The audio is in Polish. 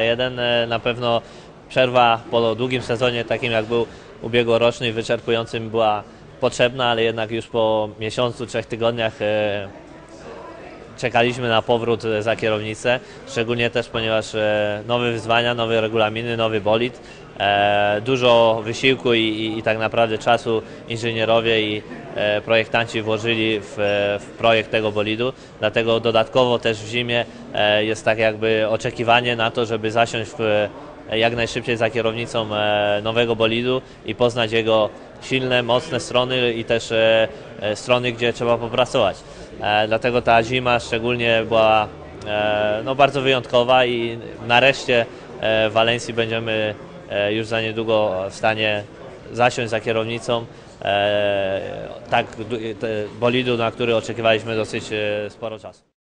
1. E, Na pewno przerwa po długim sezonie, takim jak był ubiegłoroczny i wyczerpującym, była potrzebna, ale jednak już po miesiącu, trzech tygodniach e, czekaliśmy na powrót e, za kierownicę, szczególnie też ponieważ e, nowe wyzwania, nowe regulaminy, nowy bolid, e, dużo wysiłku i, i, i tak naprawdę czasu inżynierowie i projektanci włożyli w, w projekt tego bolidu, dlatego dodatkowo też w zimie jest tak jakby oczekiwanie na to, żeby zasiąść w, jak najszybciej za kierownicą nowego bolidu i poznać jego silne, mocne strony i też strony, gdzie trzeba popracować. E, Dlatego ta zima szczególnie była e, no, bardzo wyjątkowa i nareszcie e, w Walencji będziemy już za niedługo w stanie zasiąść za kierownicą tak bolidu, na który oczekiwaliśmy dosyć sporo czasu.